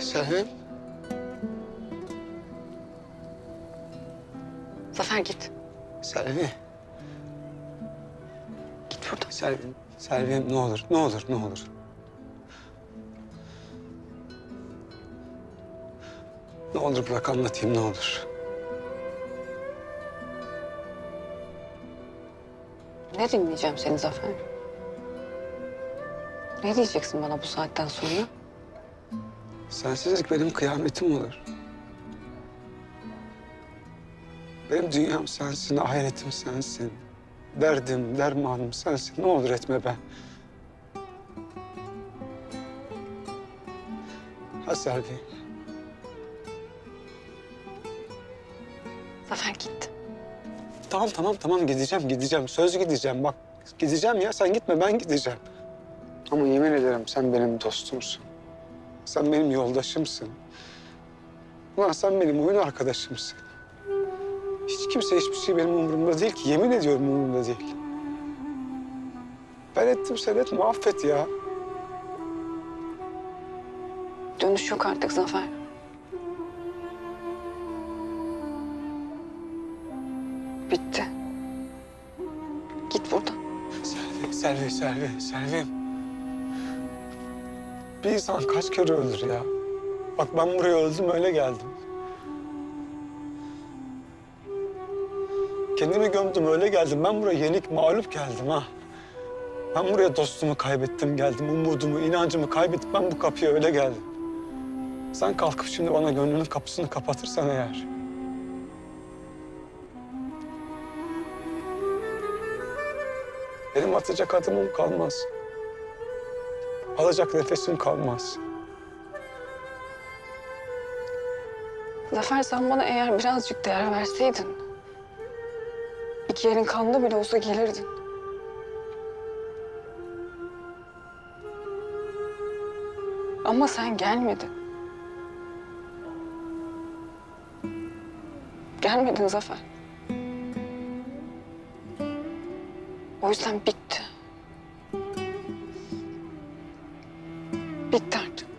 Selvi. Zafer git. Selvi. Git buradan. Selvi. Selvi ne olur, ne olur, ne olur. Ne olur bırak anlatayım ne olur. Ne dinleyeceğim seni Zafer? Ne diyeceksin bana bu saatten sonra? Sensizlik benim kıyametim olur. Benim dünyam sensin, ahiretim sensin. Derdim, dermanım sensin. Ne olur etme ben. Ha Selvi. Zafer git. Tamam tamam tamam gideceğim gideceğim. Söz gideceğim bak. Gideceğim ya sen gitme ben gideceğim. Ama yemin ederim sen benim dostumsun. Sen benim yoldaşımsın. Ulan sen benim oyun arkadaşımsın. Hiç kimse hiçbir şey benim umurumda değil ki. Yemin ediyorum umurumda değil. Ben ettim sen etme affet ya. Dönüş yok artık Zafer. Bitti. Git buradan. Selvi, Selvi, Selvi, Selvim. Bir insan kaç kere ölür ya? Bak ben buraya öldüm öyle geldim. Kendimi gömdüm öyle geldim. Ben buraya yenik mağlup geldim ha. Ben buraya dostumu kaybettim geldim. Umudumu, inancımı kaybedip ben bu kapıya öyle geldim. Sen kalkıp şimdi bana gönlünün kapısını kapatırsan eğer... Benim atacak adımım kalmaz. Alacak nefesim kalmaz. Zafer sen bana eğer birazcık değer verseydin... ...iki yerin kanlı bile olsa gelirdin. Ama sen gelmedin. Gelmedin Zafer. O yüzden bitti. Bitti artık.